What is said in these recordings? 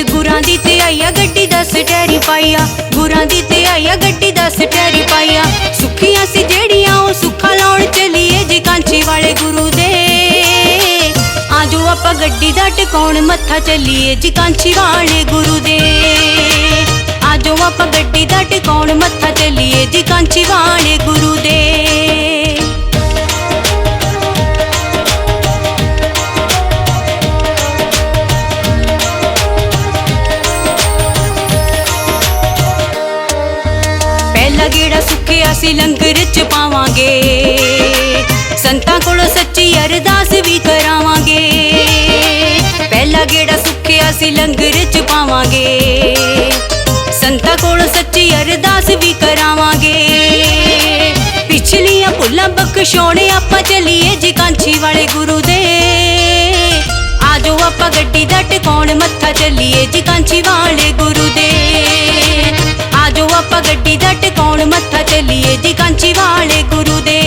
ਗੁਰਾਂ ਦੀ ਤੇ ਆਈਆ, ਗੱਡੀ ਦਸ ਟੈਰੀ ਪਾਈਆ। ਗੁਰਾਂ ਦੀ ਤੇ ਆਈਆ, ਗੱਡੀ ਦਸ ਟੈਰੀ ਪਾਈਆ। ਸੁਖੀਆਂ ਸੀ ਜਿਹੜੀਆਂ, ਉਹ ਸੁੱਖਾ ਲਾਉਣ ਚਲੀਏ ਜੀ ਕਾਂਚੀ ਵਾਲੇ ਗੁਰੂ ਦੇ। ਆਜੋ ਆਪਾਂ ਗੱਡੀ ਦਾ ਟਿਕਾਉਣ ਮੱਥਾ ਚੱਲੀਏ ਜੀ ਕਾਂਚੀ ਵਾਲੇ ਗੁਰੂ ਦੇ। ਆਜੋ ਆਪਾਂ ਗੱਡੀ ਦਾ ਟਿਕਾਉਣ ਮੱਥਾ ਚੱਲੀਏ ਜੀ ਕਾਂਚੀ ਵਾਲੇ ਗੁਰੂ ਦੇ। ਸੁੱਖਿਆ ਲੰਗਰ ਚ ਪਾਵਾਂਗੇ। ਸੰਤਾਂ ਕੋਲੋਂ ਸੱਚੀ ਅਰਦਾਸ ਵੀ ਕਰਾਵਾਂਗੇ। ਪਹਿਲਾ ਗੇੜਾ ਸੁੱਖਿਆ ਸੀ ਲੰਗਰ ਚ ਪਾਵਾਂਗੇ। ਸੰਤਾਂ ਕੋਲੋਂ ਸੱਚੀ ਅਰਦਾਸ ਵੀ ਕਰਾਵਾਂਗੇ। ਪਿਛਲੀਆਂ ਭੁੱਲਾਂ ਬਖਸ਼ਾਉਣੇ ਆਪਾਂ ਚੱਲੀਏ ਜੀ ਕਾਂਛੀ ਵਾਲੇ ਗੁਰੂ ਦੇ। ਆਜੋ ਆਪਾਂ ਗੱਡੀ ਦਾ ਟਿਕਾਉਣ ਮੱਥਾ ਚੱਲੀਏ ਜੀ ਕਾਂਛੀ ਵਾਲੇ ਗੁਰੂ ਦੇ। ਆਜੋ ਆਪਾਂ ਗੱਡੀ ਦਾ ਟਿਕਾਉਣ ਮੱਥਾ ਚੱਲੀਏ ਜੀ ਕਾਂਚੀ ਵਾਲੇ ਗੁਰੂ ਦੇ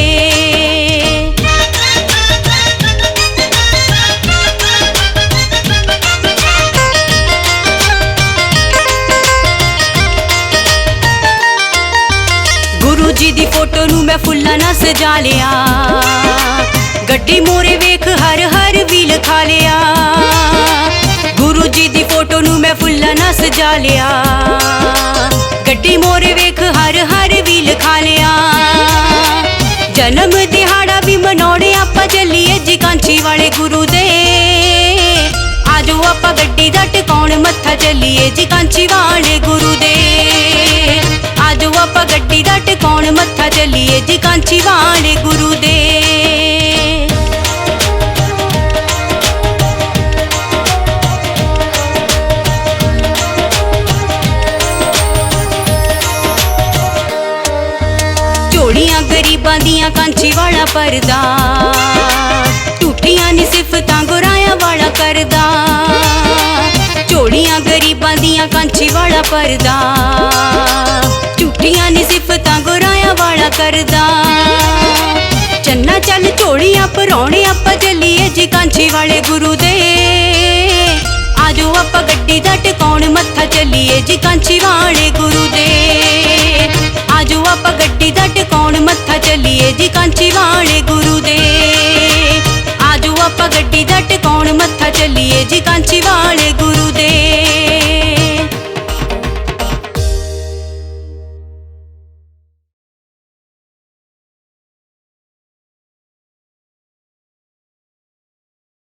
ਗੁਰੂ ਜੀ ਦੀ ਫੋਟੋ ਨੂੰ ਮੈਂ ਫੁੱਲਾਂ ਨਾਲ ਸਜਾ ਲਿਆ। ਗੱਡੀ ਮੋਰੇ ਵੇਖ ਹਰ ਹਰ ਵੀ ਲਿਖਾ ਲਿਆ। ਗੁਰੂ ਜੀ ਦੀ ਫੋਟੋ ਨੂੰ ਮੈਂ ਫੁੱਲਾਂ ਨਾਲ ਸਜਾ ਲਿਆ। ਗੱਡੀ ਮੋਰੇ ਵੇਖ ਹਰ ਹਰ ਵੀ ਲਿਆ ਜਨਮ ਦਿਹਾੜਾ ਵੀ ਮਨਾਉਣੇ ਆਪਾਂ ਚੱਲੀਏ ਜੀ ਕਾਂਚੀ ਵਾਲੇ ਗੁਰੂ ਦੇ। ਆਜੋ ਆਪਾਂ ਗੱਡੀ ਦਾ ਟਿਕਾਉਣ ਮੱਥਾ ਚੱਲੀਏ ਜੀ ਕਾਂਚੀ ਵਾਲੇ ਗੁਰੂ ਦੇ। ਆਜੋ ਆਪਾਂ ਗੱਡੀ ਦਾ ਟਿਕਾਉਣ ਮੱਥਾ ਚੱਲੀਏ ਜੀ ਕਾਂਚੀ ਵਾਲੇ ਗੁਰੂ ਦੇ। ਗਰੀਬਾਂ ਦੀਆਂ ਕਾਂਚੀ ਵਾਲਾ ਪਰਦਾ। ਟੂਟੀਆਂ ਨੀ ਸਿਫਤਾਂ ਗੁਰਾਇਆ ਵਾਲਾ ਕਰਦਾ। ਝੋਲੀਆਂ ਗਰੀਬਾਂ ਦੀਆਂ ਕਾਂਚੀ ਵਾਲਾ ਪਰਦਾ। ਟੂਟੀਆਂ ਨੀ ਸਿਫਤਾਂ ਗੁਰਾਇਆ ਵਾਲਾ ਕਰਦਾ। ਚੰਨਾ ਚੱਲ ਝੋਲੀਆਂ ਪਰੌਣੇ ਆਪਾਂ ਚੱਲੀਏ ਜੀ ਕਾਂਚੀ ਵਾਲੇ ਗੁਰੂ ਦੇ। ਆਜੋ ਆਪਾਂ ਗੱਡੀ ਦਾ ਟਿਕਾਉਣ, ਮੱਥਾ ਚੱਲੀਏ ਜੀ ਕਾਂਚੀ ਵਾਲੇ ਗੁਰੂ ਜੀ ਕਾਂਚੀ ਵਾਲੇ ਗੁਰੂ ਦੇ ਆਜੋ ਆਪਾਂ ਗੱਡੀ ਦਾ ਟਿਕਾਉਣ, ਮੱਥਾ ਚੱਲੀਏ ਜੀ ਕਾਂਚੀ ਵਾਲੇ